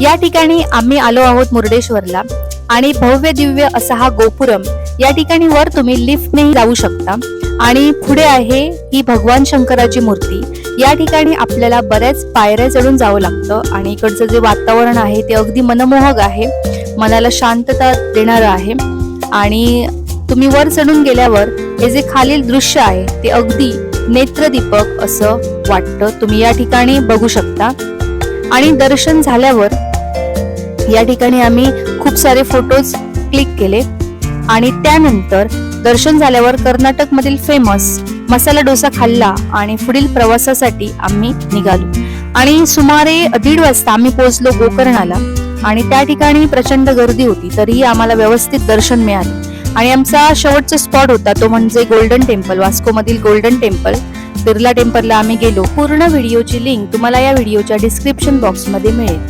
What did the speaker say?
या ठिकाणी आम्ही आलो आहोत मुर्डेश्वरला आणि भव्य दिव्य असा हा गोपुरम या ठिकाणी वर तुम्ही लिफ्टनेही जाऊ शकता. आणि पुढे आहे ही भगवान शंकराची मूर्ती. या ठिकाणी आपल्याला बऱ्याच पायऱ्या चढून जावं लागतं आणि इकडचं जे वातावरण आहे ते अगदी मनमोहक आहे. मनाला शांतता देणारं आहे. आणि तुम्ही वर चढून गेल्यावर हे जे खालील दृश्य आहे ते अगदी नेत्रदीपक असं वाटतं. तुम्ही या ठिकाणी बघू शकता. आणि दर्शन झाल्यावर या ठिकाणी आम्ही खूप सारे फोटोज क्लिक केले. आणि त्यानंतर दर्शन झाल्यावर कर्नाटक मधील फेमस मसाला डोसा खाल्ला आणि पुढील प्रवासासाठी आम्ही निघालो. आणि सुमारे दीड वाजता आम्ही पोहोचलो गोकर्णाला. आणि त्या ठिकाणी प्रचंड गर्दी होती तरीही आम्हाला व्यवस्थित दर्शन मिळालं. आणि आमचा शेवटचा स्पॉट होता तो म्हणजे गोल्डन टेम्पल वास्को मधील गोल्डन टेम्पल बिर्ला टेम्पलला आम्ही गेलो. पूर्ण व्हिडिओची लिंक तुम्हाला या व्हिडिओच्या डिस्क्रिप्शन बॉक्समध्ये मिळेल.